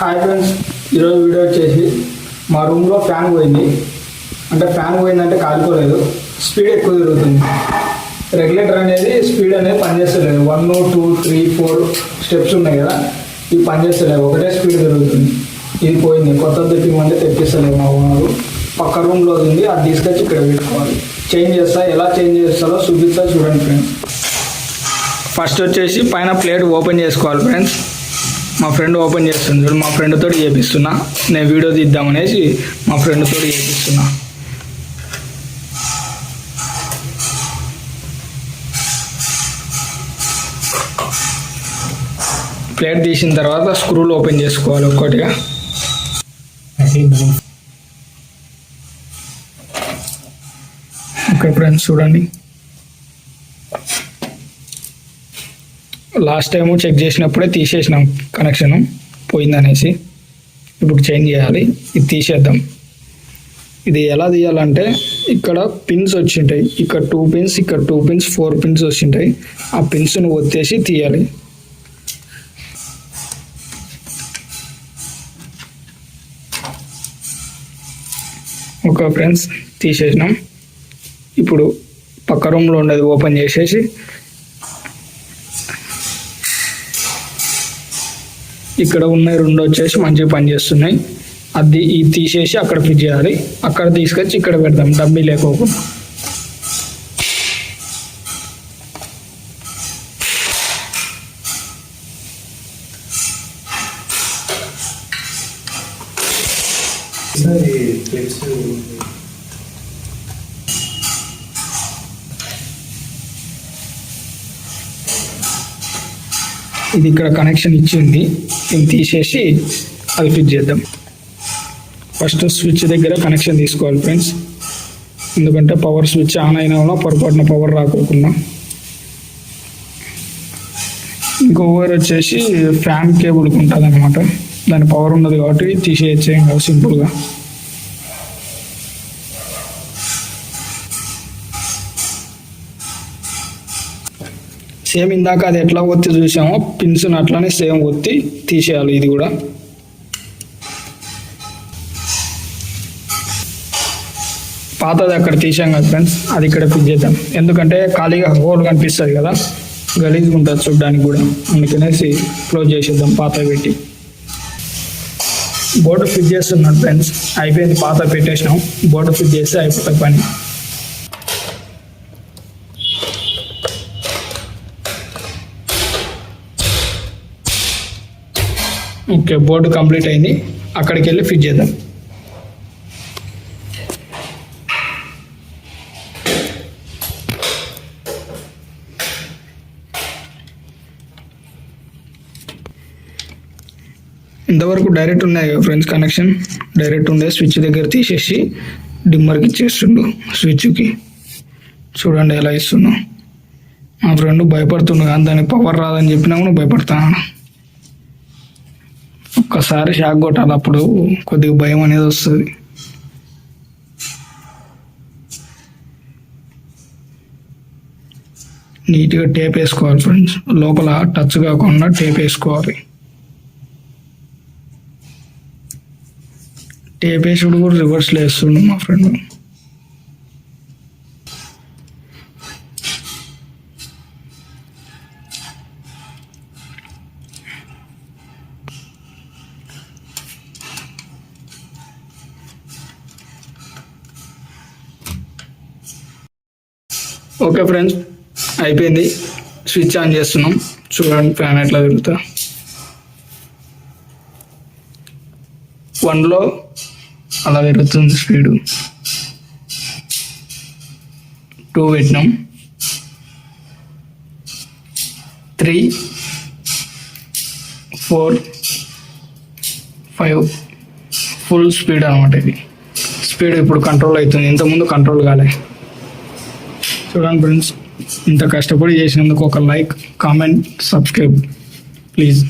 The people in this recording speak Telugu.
హాయ్ ఫ్రెండ్స్ ఈరోజు వీడియో వచ్చేసి మా రూమ్లో ఫ్యాన్ పోయింది. అంటే ఫ్యాన్ పోయిందంటే కాలుకోలేదు. స్పీడ్ ఎక్కువ తిరుగుతుంది. రెగ్యులేటర్ అనేది స్పీడ్ అనేది పనిచేస్తలేదు. One two three four steps ఉన్నాయి కదా. ఇవి పనిచేస్తలేవు. ఒకటే స్పీడ్ తిరుగుతుంది. ఇది పోయింది. కొత్త తెప్పిమంటే తెప్పిస్తలేదు మా ఓనరు పక్క రూమ్లో ఉంది. అది తీసుకొచ్చి ఇక్కడ పెట్టుకోవాలి. చేంజ్ చేస్తా. ఎలా చేంజ్ చేస్తారో చూపిస్తా చూడండి ఫ్రెండ్స్ ఫస్ట్ వచ్చేసి పైన ప్లేట్ ఓపెన్ చేసుకోవాలి ఫ్రెండ్స్ మా ఫ్రెండ్ ఓపెన్ చేస్తుంది చూడు మా ఫ్రెండ్ తోటి చేపిస్తున్నా. నేను వీడియో తీద్దామనేసి మా ఫ్రెండ్ తోటి చేపిస్తున్నా. ప్లేట్ తీసిన తర్వాత స్క్రూలు ఓపెన్ చేసుకోవాలి ఒక్కొక్కటిగా ఓకే ఫ్రెండ్స్ చూడండి. లాస్ట్ టైం చెక్ చేసినప్పుడే తీసేసినాం కనెక్షన్ పోయిందనేసి. ఇప్పుడు చేంజ్ చేయాలి. ఇది తీసేద్దాం. ఇది ఎలా తీయాలంటే ఇక్కడ పిన్స్ వచ్చింటాయి. ఇక్కడ టూ పిన్స్ ఇక్కడ టూ పిన్స్ ఫోర్ పిన్స్ వచ్చింటాయి. ఆ పిన్స్ను ఒత్తేసి తీయాలి. ఓకే ఫ్రెండ్స్ తీసేసినాం. ఇప్పుడు పక్క రూమ్లో ఉండేది ఓపెన్ చేసేసి ఇక్కడ ఉన్నాయి రెండు వచ్చేసి మంచిగా పనిచేస్తున్నాయి అది ఇది తీసేసి అక్కడ ఫిట్ చేయాలి. అక్కడ తీసుకొచ్చి ఇక్కడ పెడదాం డబ్బీ లేకోకుండా. ఇది ఇక్కడ కనెక్షన్ ఇచ్చింది. దీన్ని తీసేసి అది ఫిట్ చేద్దాం. ఫస్ట్ స్విచ్ దగ్గర కనెక్షన్ తీసుకోవాలి ఫ్రెండ్స్ ఎందుకంటే పవర్ స్విచ్ ఆన్ అయినా వల్ల పొరపాటున పవర్ రాకోకుండా. ఇంకో వైర్ వచ్చేసి ఫ్యాన్ కేబుల్కి ఉంటుంది అనమాట దాని పవర్ ఉన్నది కాబట్టి తీసేయచ్చు ఏం కాదు సింపుల్గా సేమ్ ఇందాక అది ఎట్లా ఒత్తి చూసామో పిన్స్ అట్లానే సేమ్ ఒత్తి తీసేయాలి ఇది కూడా. పాతది అక్కడ తీసాం కదా ఫ్రెండ్స్ అది ఇక్కడ ఫిట్ చేద్దాం. ఎందుకంటే ఖాళీగా హోల్ కనిపిస్తుంది కదా గలీజ్గా ఉంటుంది చూడడానికి కూడా. అందుకనేసి క్లోజ్ చేసేద్దాం పాత పెట్టి. బోర్డు ఫిట్ చేస్తున్నాను ఫ్రెండ్స్ అయిపోయింది పాత పెట్టేసినాం. బోర్డు ఫిట్ చేస్తే అయిపోతాయి పని. ఓకే బోర్డు కంప్లీట్ అయింది. అక్కడికి వెళ్ళి ఫిట్ చేద్దాం. ఇంతవరకు డైరెక్ట్ ఉన్నాయి ఫ్రెండ్స్ కనెక్షన్. డైరెక్ట్ ఉండే స్విచ్ దగ్గర తీసేసి డిమ్మర్కి ఇచ్చేస్తుండు స్విచ్కి. చూడండి ఎలా ఇస్తున్నాం మా ఫ్రెండ్ భయపడుతుండు కానీ దానికి పవర్ రాదని చెప్పినా కూడా భయపడతాను. ఒక్కసారి షాక్ కొట్టాలి అప్పుడు కొద్దిగా భయం అనేది వస్తుంది. నీట్గా టేప్ వేసుకోవాలి ఫ్రెండ్స్ లోపల టచ్ కాకుండా టేప్ వేసుకోవాలి. టేప్ వేసుడు కూడా రివర్స్లో వేస్తుండు మా ఫ్రెండ్ ఓకే ఫ్రెండ్స్ అయిపోయింది. స్విచ్ ఆన్ చేస్తున్నాం. చూడండి ఫ్యాన్ ఎట్లా తిరుగుతా. వన్లో అలా పెరుగుతుంది స్పీడు. టూ పెట్టినాం. Three four five. Full speed అనమాట ఇది. స్పీడ్ ఇప్పుడు కంట్రోల్ అవుతుంది. ఇంతకుముందు కంట్రోల్ కాలే. చూడండి ఫ్రెండ్స్ ఇంత కష్టపడి చేసినందుకు ఒక లైక్ కామెంట్ సబ్స్క్రైబ్ ప్లీజ్